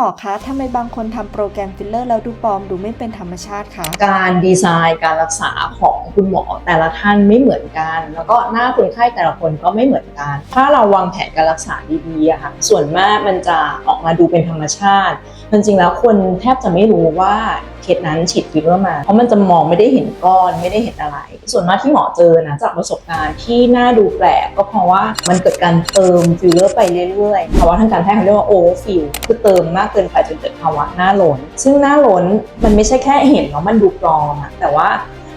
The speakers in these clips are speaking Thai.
หมอคะทำไมบางคนทำโปรแกรมฟิลเลอร์แล้วดูปลอมดูไม่เป็นธรรมชาติคะการดีไซน์การรักษาของคุณหมอแต่ละท่านไม่เหมือนกัน แล้วก็หน้าคนไข้แต่ละคนก็ไม่เหมือนกัน ถ้าเราวางแผนการรักษาดีๆอะค่ะส่วนมากมันจะออกมาดูเป็นธรรมชาติจริงๆแล้วคนแทบจะไม่รู้ว่าเคสนั้นฉีดฟิลเลอร์มา เพราะมันจะมองไม่ได้เห็นก้อนไม่ได้เห็นอะไร ส่วนมากที่หมอเจอนะจากประสบการณ์ที่น่าดูแปลกก็เพราะว่ามันเกิดการเติมฟิลเลอร์ไปเรื่อยๆภาวะทางการแพทย์เขาเรียกว่าโอเวอร์ฟิลคือเติมมากเกินไปจนเกิดภาวะหน้าหล้นซึ่งหน้าหล้นมันไม่ใช่แค่เห็นแล้วมันดูปลอมอะแต่ว่า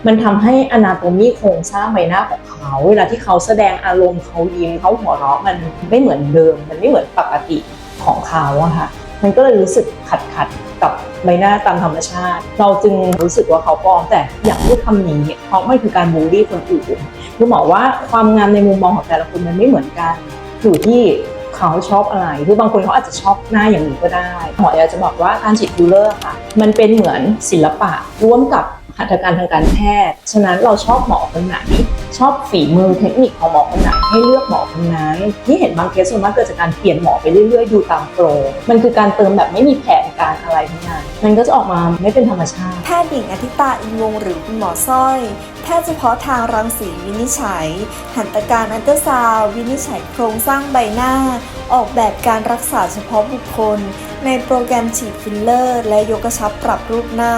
มันทำให้อนาโตมีโครงสร้างใบหน้าของเขา เวลาที่เขาแสดงอารมณ์เขายิ้มเขาหัวเราะมันไม่เหมือนเดิม มันไม่เหมือนปกติของเขาอะค่ะ มันก็เลยรู้สึกขัดขัดกับใบหน้าตามธรรมชาติ เราจึงรู้สึกว่าเขาปลอมแต่อยากพูดคำนี้เพราะมันคือการบูลลี่คนอื่นคือหมอว่าความงามในมุมมองของแต่ละคนมันไม่เหมือนกันอยู่ที่ เขาชอบอะไรคือบางคนเขาอาจจะชอบหน้าอย่างนี้ก็ได้หมออยากจะบอกว่าการฉีดฟิลเลอร์ค่ะ มันเป็นเหมือนศิลปะร่วมกับหัตถการทางการแพทย์ ฉะนั้นเราชอบหมอคนไหน ชอบฝีมือเทคนิคของหมอคนไหนให้เลือกหมอคนนั้น ที่เห็นบางเคสส่วนมากเกิดจากการเปลี่ยนหมอไปเรื่อยๆ ดูตามโปร มันคือการเติมแบบไม่มีแผน การอะไรทั้งนั้นมันก็จะออกมาไม่เป็นธรรมชาติ แพทย์หญิงอธิตาอินวงศ์หรือคุณหมอสร้อย แพทย์เฉพาะทางรังสีวินิจฉัย หัตถการอันเตอร์ซาวด์วินิจฉัยโครงสร้างใบหน้า ออกแบบการรักษาเฉพาะบุคคล ในโปรแกรมฉีดฟิลเลอร์ และยกกระชับปรับรูปหน้า